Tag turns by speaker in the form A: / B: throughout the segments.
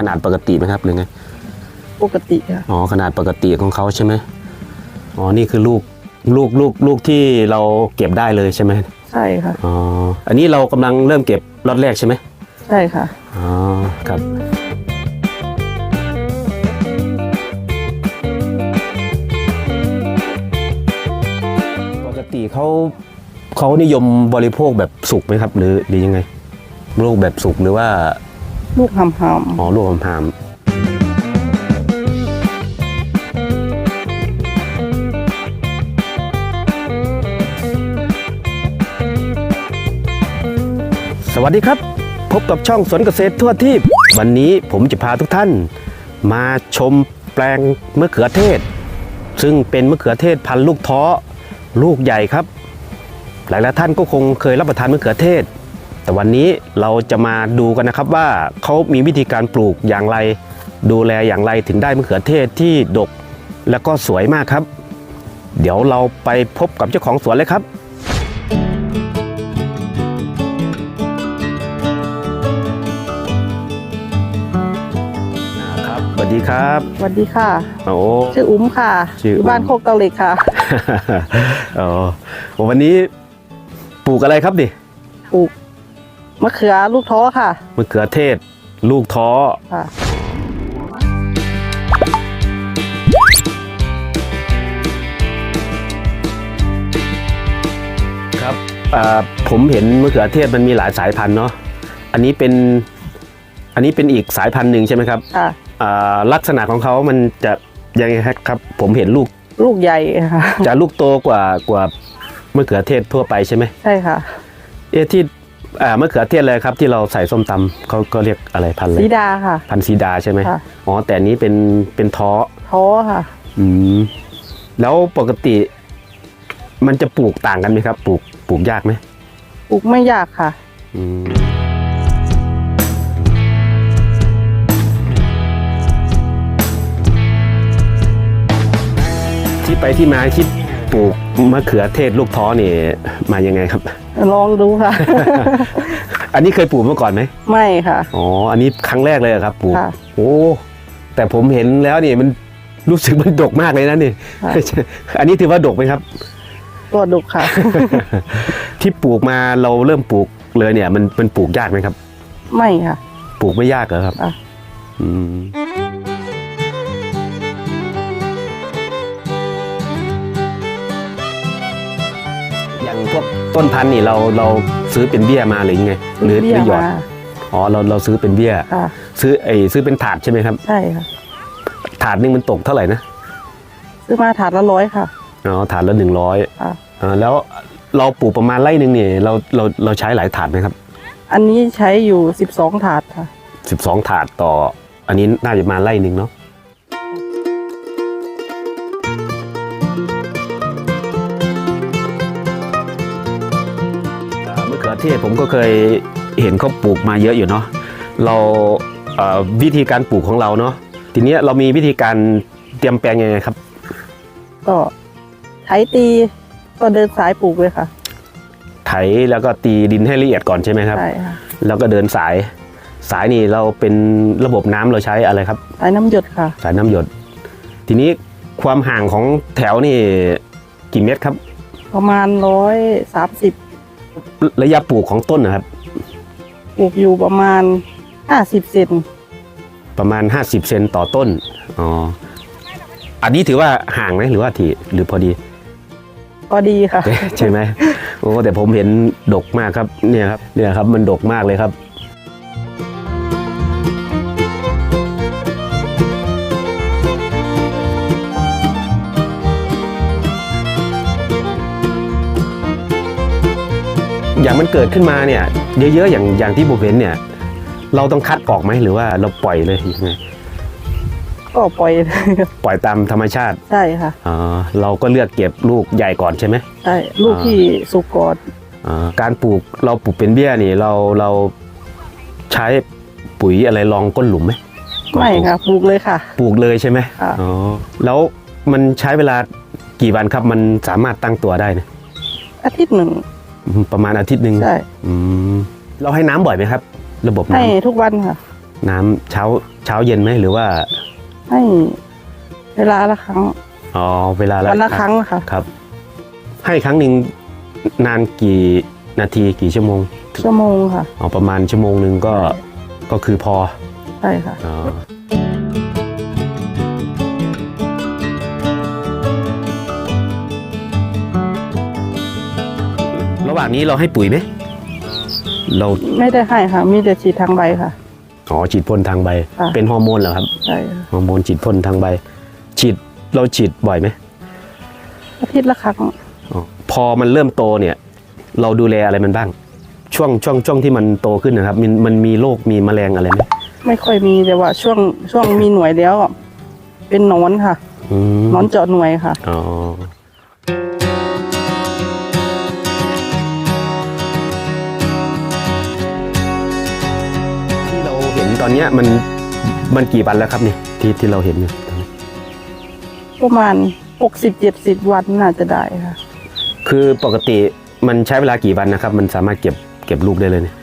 A: ขนาดปกติไหมครับหรือไง
B: ปกติค่ะ
A: อ๋อขนาดปกติของเขาใช่ไหมอ๋อนี่คือลูกลูกลูกลูกที่เราเก็บได้เลยใช่ไหม
B: ใช่ค่ะ
A: อ๋ออันนี้เรากำลังเริ่มเก็บล็อตแรกใช่ไหม
B: ใช่ค่ะ
A: อ๋อครับปกติเขาเขานิยมบริโภคแบบสุกไหมครับ หรือหรือยังไงลูกแบบสุกหรือว่า
B: ลูกหำห
A: อ๋อลูกหามสวัสดีครับ พบกับช่องสวนเกษตรทั่วทีปวันนี้ผมจะพาทุกท่าน มาชมแปลงมะเขือเทศ ซึ่งเป็นมะเขือเทศพันลูกท้อ ลูกใหญ่ครับ หลายๆท่านก็คงเคยรับประทานมะเขือเทศ แต่วันนี้เราจะมาดูกันนะครับว่าเขามีวิธีการปลูกอย่างไร ดูแลอย่างไรถึงได้มะเขือเทศที่ดกและก็สวยมากครับ เดี๋ยวเราไปพบกับเจ้าของสวนเลยครับ ครับสวัสดีครับำ
B: สวัสดีค่ะ
A: โอ้
B: ชื่ออุ้มค่ะ
A: ชื่ออุ้ม
B: ยู่บ้านโคกเกาเหล็กค่ะ
A: อ๋อวันนี้ปลูกอะไรครับดิ
B: ปลูก มะเขือลูกท้อค่ะ
A: มะเขือเทศ ลูกท้อ
B: ค่ะ
A: ครับอ่าผมเห็นมะเขือเทศมันมีหลายสายพันธุ์เนาะอันนี้เป็นอันนี้เป็นอีกสายพันธุ์หนึ่งใช่ไหมครับ
B: ค่ะ
A: อ่าลักษณะของเขามันจะยังไงครับ ผมเห็นลูก
B: ลูกใหญ่ค่ะ
A: จะลูกโตกว่ากว่ามะเขือเทศทั่วไปใช่ไหม
B: ใช่ค่ะ
A: เอ๊ะที่ อ่ามะเขือเทศอะไรครับที่เราใส่ส้มตำเขาก็เรียกอะไรพันธุ์อะไร
B: สีดาค่ะ
A: พันธุ์สีดาใช่ไหม
B: ค่ะ
A: อ๋อแต่อันนี้เป็นเป็นท้อ
B: ท้อค่ะ
A: อืมแล้วปกติ มันจะปลูกต่างกันไหมครับ ปลูกปลูกยากไหม
B: ปลูกไม่ยากค่ะ
A: อืมที่ไปที่มาที่ ปลูกมะเขือเทศลูกท้อนี่มายังไงครับ
B: ลองดูค่ะ
A: อันนี้เคยปลูกมาก่อนไหม
B: ไม่ค่ะ
A: อ๋อ อันนี้ครั้งแรกเลยเหรอครับปลูก
B: ค่ะ
A: โอ้ แต่ผมเห็นแล้วนี่มันรู้สึกมันดกมากเลยนะนี่
B: ค่ะ
A: อันนี้ถือว่าดกไหมครับ
B: ตัวดุกค่ะ
A: ที่ปลูกมาเราเริ่มปลูกเลยเนี่ย มันมันปลูกยากไหมครับ
B: ไม่ค่ะ
A: ปลูกไม่ยากเหรอครับ
B: อะ
A: อืม ต้นพันธุ์นี่เราเราซื้อเป็นเบี้ยมาหรือยังไงหรือห
B: เบี้
A: รื
B: ย
A: อหยอด
B: มา
A: อ๋อเราเราซื้อเป็นเบี้ย
B: ค่ะ
A: ซื้อไอ้ซื้อเป็นถาดใช่ไหมครับ
B: ใช่ค่ะ
A: ถาดหนึงมันตกเท่าไหร่นะ
B: ซื้อมาถาดละร้อยค่ะ
A: อ๋อถาดละหนึ่งร้อย
B: ค่ะ
A: แล้วเราปลูกประมาณไร่หนึ่งเนี่ยเราเราเราใช้หลายถาดไหมครับ
B: อันนี้ใช้อยู่สิบสองถาดค่ะ
A: สิบสองถาดต่อ อันนี้น่าจะมาไร่หนึ่งเนาะ เขือเทศผมก็เคยเห็นเขาปลูกมาเยอะอยู่เนาะเราเอ่อวิธีการปลูกของเราเนาะทีเนี้ยเรามีวิธีการเตรียมแปลงยังไงครับ
B: ก็ไถตีก็เดินสายปลูกเลยค่ะ
A: ไถแล้วก็ตีดินให้ละเอียดก่อนใช่ไหมครับ
B: ใช่ค่ะ
A: แล้วก็เดินสายสายนี่เราเป็นระบบน้ำเราใช้อะไรครับ
B: สายน้ำหยดค่ะ
A: สายน้ำหยด ทีนี้ความห่างของแถวนี่กี่เมตรครับ
B: ประมาณร้อยสามสิบ
A: ระยะปลูกของต้นนะครับ
B: ปลูกอยู่ประมาณห้าสิบเซน
A: ประมาณ 50 เซนต่อต้น อ๋อ อันนี้ถือว่าห่างไหมหรือว่าที่หรือพอดี
B: พอดีค่ะ
A: ใช่ไหม โอ้แต่ผมเห็นดกมากครับ เนี่ยครับ เนี่ยครับ มันดกมากเลยครับ อย่างมันเกิดขึ้นมาเนี่ยเยอะๆอย่างอย่างที่ผมเห็นเนี่ย เราต้องคัดออกไหมหรือว่าเราปล่อยเลยยังไง
B: ก็ปล่อย
A: ปล่อยตามธรรมชาติ
B: ใช่ค่ะ
A: อ๋อเราก็เลือกเก็บลูกใหญ่ก่อนใช่ไหม
B: ใช่ลูกที่สุกก่อน
A: อ่าการปลูกเราปลูกเป็นเบี้ยนี่เราเราใช้ปุ๋ยอะไรรองก้นหลุมไหมก่อน
B: ไม่
A: ปลูก
B: ค่ะปลูกเลยค่ะ
A: ปลูกเลยใช่ไหม
B: ค่ะ
A: อ๋อแล้วมันใช้เวลากี่วันครับมันสามารถตั้งตัวได้เนี่ย
B: อาทิตย์หนึ่ง
A: อืม ประมาณอาทิตย์หนึ่ง
B: ใช่
A: อืมเราให้น้ำบ่อยไหมครับ ระบบ
B: ให้
A: น้ำ
B: ทุกวันค่ะ
A: น้ำเช้าเช้าเย็นไหมหรือว่า
B: ให้เวลาละครั้ง
A: อ๋อเวลา
B: วันละครั้งค่ะ
A: ครับ ให้ครั้งหนึ่งนานกี่นาทีกี่ชั่วโมง
B: ชั่วโมงค่ะ
A: อ๋อประมาณชั่วโมงหนึ่งก็ก็คือพอ
B: ใช่ค่ะ
A: อ๋อ ว่างนี้เราให้ปุ๋ยไหมเรา
B: ไม่ได้ให้ค่ะ มีแต่ฉีดทางใบค่ะ
A: อ๋อฉีดพ่นทางใบ
B: ค่ะ
A: เป็นฮอร์โมนเหรอครับ
B: ใช่ค่ะ
A: ฮอร์โมนฉีดพ่นทางใบ ฉีดเราฉีดบ่อยไหม
B: อาทิตย์ละครั้ง
A: อ๋อพอมันเริ่มโตเนี่ย เราดูแลอะไรมันบ้าง ช่วงช่วงช่วงที่มันโตขึ้นนะครับ มันมันมีโรคมีแมลงอะไรไหม
B: ไม่ค่อยมีแต่ว่าช่วงช่วงมีหน่วยแล้วอะเป็นหนอนค่ะ
A: อืม
B: หนอนเจาะหน่วยค่ะ
A: อ๋อ ตอนเนี้ยมันมันกี่วันแล้วครับนี่ที่ที่เราเห็นเนี่ยตอนนี้
B: ประมาณหกสิบเจ็ดสิบวันน่าจะได้ค่ะ
A: คือปกติมันใช้เวลากี่วันนะครับ มันสามารถเก็บเก็บลูกได้เลยเนี่ย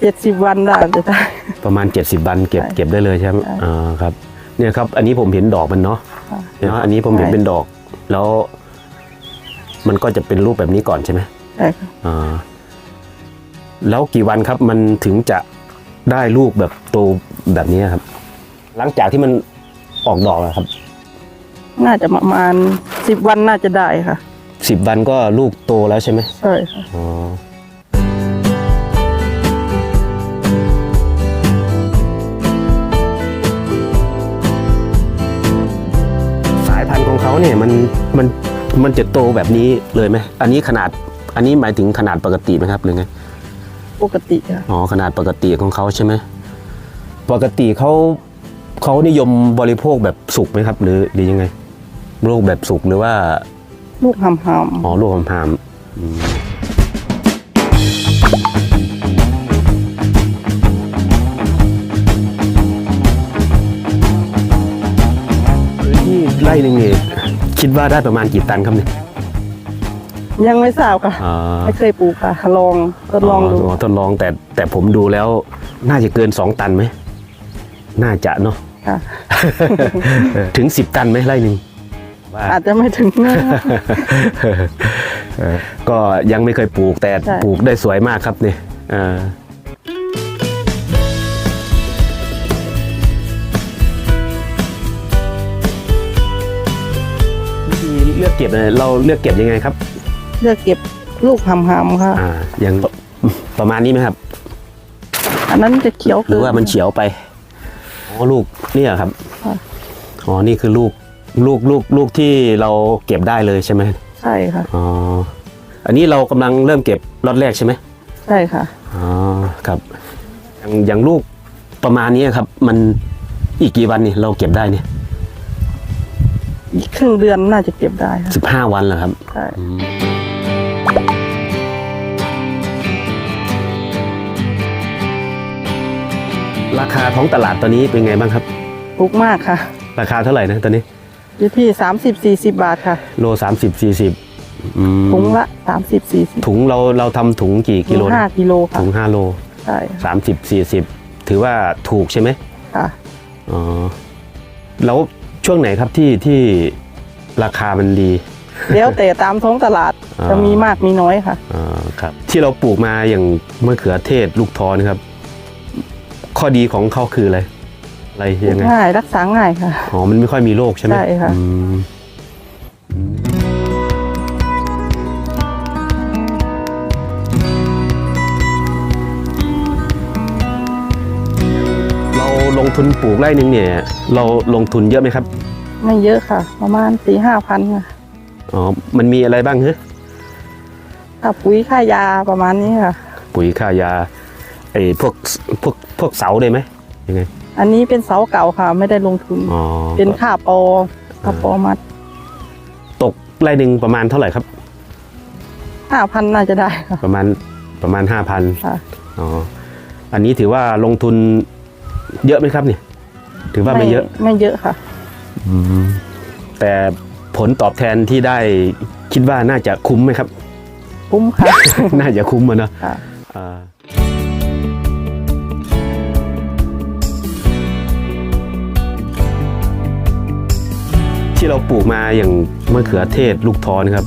B: เจ็ดสิบวันน่าจะได้
A: ประมาณ70วันเก็บ
B: ใช่
A: เก็บได้เลยใช่ไหม
B: ใช่
A: อ่าครับ เนี่ยครับ อันนี้ผมเห็นดอกมันเนาะ
B: ค่ะ
A: เนี่ยอันนี้ผมเห็น
B: ใช่
A: เป็นดอก แล้ว มันก็จะเป็นรูปแบบนี้ก่อนใช่ไหม
B: ใช่ค่ะ
A: อ่าแล้วกี่วันครับมันถึงจะ ได้ลูกแบบโตแบบนี้ครับ หลังจากที่มันออกดอกอะครับ
B: น่าจะประมาณสิบวันน่าจะได้ค่ะ
A: สิบวันก็ลูกโตแล้วใช่ไหม
B: ใช่ค่ะ
A: อ๋อสายพันธุ์ของเขาเนี่ยมันมันมันจะโตแบบนี้เลยไหม อันนี้ขนาดอันนี้หมายถึงขนาดปกติไหมครับหรือไง
B: ปกติค่ะ
A: อ๋อขนาดปกติของเขาใช่ไหมปกติเขาเขานิยมบริโภคแบบสุกไหมครับ หรือหรือยังไงลูกแบบสุกหรือว่า
B: ลูกหำห
A: อ๋อลูกหามๆอืมพื้นที่ไร่หนึ่งเนี่ยคิดว่าได้ประมาณกี่ตันครับเนี่ยำ
B: ยังไม่ทราบค่ะ
A: อ๋อ
B: ไม่เคยปลูกค่ะ ลองทดลองดู
A: ทดลองแต่แต่ผมดูแล้วน่าจะเกินสองตันไหม น่าจะเนาะ
B: ค่ะ
A: ถึงสิบตันไหมไร่หนึ่งว่า
B: อาจจะไม่ถึงนะ
A: เออก็ยังไม่เคยปลูกแต่
B: ใช่
A: ปลูกได้สวยมากครับนี่เออวิธีเลือกเก็บเนี่ยเราเลือกเก็บยังไงครับ
B: เลือกเก็บลูกหำหำค่ะ
A: อ่ายังประมาณนี้ไหมครับ
B: อันนั้นจะเขียว
A: หรือว่ามันเฉียวไปอ๋อลูกเนี่ยครับ
B: ค่ะ
A: อ๋อนี่คือลูกลูกลูกลูกที่เราเก็บได้เลยใช่ไหม
B: ใช่ค่ะ
A: อ๋ออันนี้เรากำลังเริ่มเก็บล็อตแรกใช่ไหม
B: ใช่ค่ะ
A: อ๋อครับอย่างอย่างลูกประมาณนี้ครับ มันอีกกี่วันนี่เราเก็บได้เนี่ย
B: อีกครึ่งเดือนน่าจะเก็บได้ค่ะ
A: สิบห้าวันเหรอครับ
B: ใช่
A: ราคาท้องตลาดตอนนี้เป็นไงบ้างครับ
B: ถูกมากค่ะ
A: ราคาเท่าไหร่นะตอนนี้
B: อยู่ที่สามสิบสี่สิบบาทค่ะ
A: โลสามสิบสี่สิบ
B: ถุงละสามสิบสี่สิบ
A: ถุงเราเราทำถุงกี่กิโล
B: ห้า
A: นะ
B: กิโลค่ะ
A: ถุงห้าโล
B: ใช่
A: สามสิบสี่สิบถือว่าถูกใช่ไหม
B: ค่ะ
A: อ๋อแล้วช่วงไหนครับที่ที่ราคามันดี
B: แล้วแต่ตามท้องตลาด
A: อ่า
B: จะมีมากมีน้อยค่ะ
A: อ่าครับที่เราปลูกมาอย่างมะเขือเทศลูกท้อนะครับ ข้อดีของเขาคืออะไร อะไรยังไง
B: ง่ายรักษาง่ายค่ะ
A: อ๋อ มันไม่ค่อยมีโรคใช่ไหม
B: ใช่ค่ะ
A: อืมเราลงทุนปลูกไร่หนึ่งเนี่ย เราลงทุนเยอะไหมครับ
B: ไม่เยอะค่ะ ประมาณสี่ห้าพันค่ะ
A: อ๋อ มันมีอะไรบ้างฮะ
B: ค่าปุ๋ยค่ายาประมาณนี้ค่ะ
A: ปุ๋ยค่ายา ไอ้พวกพวกพวกเสาได้ไหมยังไง
B: อันนี้เป็นเสาเก่าค่ะ ไม่ได้ลงทุน
A: อ๋อ
B: เป็นค่าปอค่าปอมัด
A: ตกไร่หนึ่งประมาณเท่าไหร่ครับ
B: ห้าพันน่าจะได้ค่ะ
A: ประมาณประมาณห้าพัน
B: ค่ะ
A: อ๋อ อันนี้ถือว่าลงทุนเยอะไหมครับเนี่ย ถือว่าไม่เยอะ
B: ไม่เยอะค่ะ
A: แต่ผลตอบแทนที่ได้คิดว่าน่าจะคุ้มไหมครับ
B: คุ้มค่ะ
A: น่าจะคุ้มอะเนอะ
B: ค่ะ
A: อ่า ที่เราปลูกมาอย่างมะเขือเทศลูกท้อนะครับ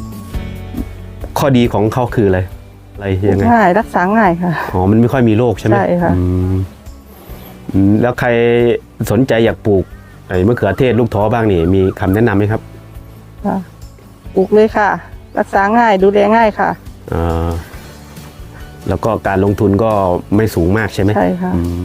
A: ข้อดีของเขาคืออะไรอะไรยังไง
B: ง่ายรักษาง่ายค่ะ
A: อ๋อมันไม่ค่อยมีโรคใช่ไหม
B: ใช่ค่ะ
A: อืมอืมแล้วใครสนใจอยากปลูกไอ้มะเขือเทศลูกท้อบ้างนี่มีคำแนะนำไหมครับ
B: ค่ะปลูกเลยค่ะ รักษาง่ายดูแลง่ายค่ะ
A: อ่าแล้วก็การลงทุนก็ไม่สูงมากใช่ไหม
B: ใช่ค่ะ
A: อืม